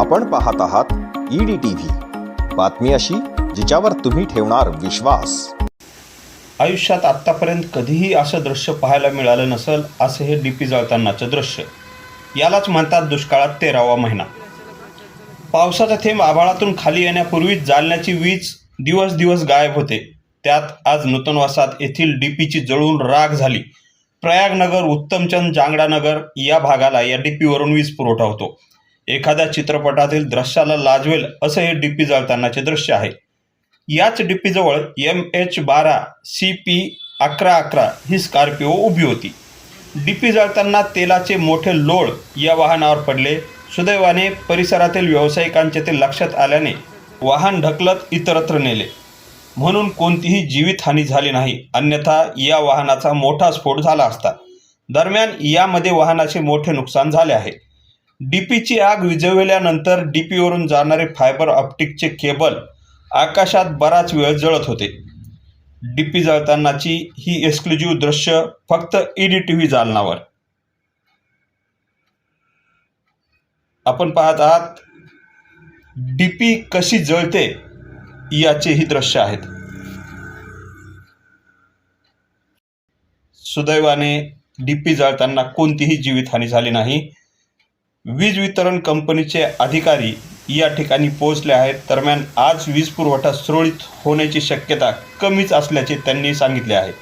आपण पाहत आहात ईडी टीव्ही बातमी अशी जिच्यावर तुम्ही ठेवणार विश्वास. आयुष्यात आत्तापर्यंत कधीही असं दृश्य पाहायला मिळालं नसेल असं हे डीपी जळतानाचं दृश्य. यालाच म्हणतात दुष्काळात तेरावा महिना. पावसाचा थेंब आभाळातून खाली येण्यापूर्वीच जालण्याची वीज दिवस दिवस गायब होते. त्यात आज नूतनवासात येथील डीपीची जळून राग झाली. प्रयागनगर उत्तमचंद जांगडानगर या भागाला या डीपीवरून वीज पुरवठा होतो. एखाद्या चित्रपटातील दृश्याला लाजवेल असं हे डिप्पी जळतानाचे दृश्य आहे. याच डिप्पीजवळ एम एच बारा सी पी अकरा अकरा ही स्कॉर्पिओ उभी होती. डिप्पी जळताना तेलाचे मोठे लोळ या वाहनावर पडले. सुदैवाने परिसरातील व्यावसायिकांचे ते लक्षात आल्याने वाहन ढकलत इतरत्र नेले. म्हणून कोणतीही जीवितहानी झाली नाही. अन्यथा या वाहनाचा मोठा स्फोट झाला असता. दरम्यान यामध्ये वाहनाचे मोठे नुकसान झाले आहे. डीपीची आग विझवल्यानंतर डीपीवरून जाणारे फायबर ऑप्टिकचे केबल आकाशात बराच वेळ जळत होते. डीपी जळतानाची ही एक्सक्लुझिव्ह दृश्य फक्त ईडी टी व्ही जालनावर. आपण पाहत आहात डीपी कशी जळते याचे ही दृश्य आहेत. सुदैवाने डीपी जळताना कोणतीही जीवितहानी झाली नाही. वीज वितरण कंपनीचे अधिकारी या ठिकाणी पोहोचले आहेत. दरम्यान आज वीज पुरवठा सुरळीत होण्याची शक्यता कमीच असल्याचे त्यांनी सांगितले आहे.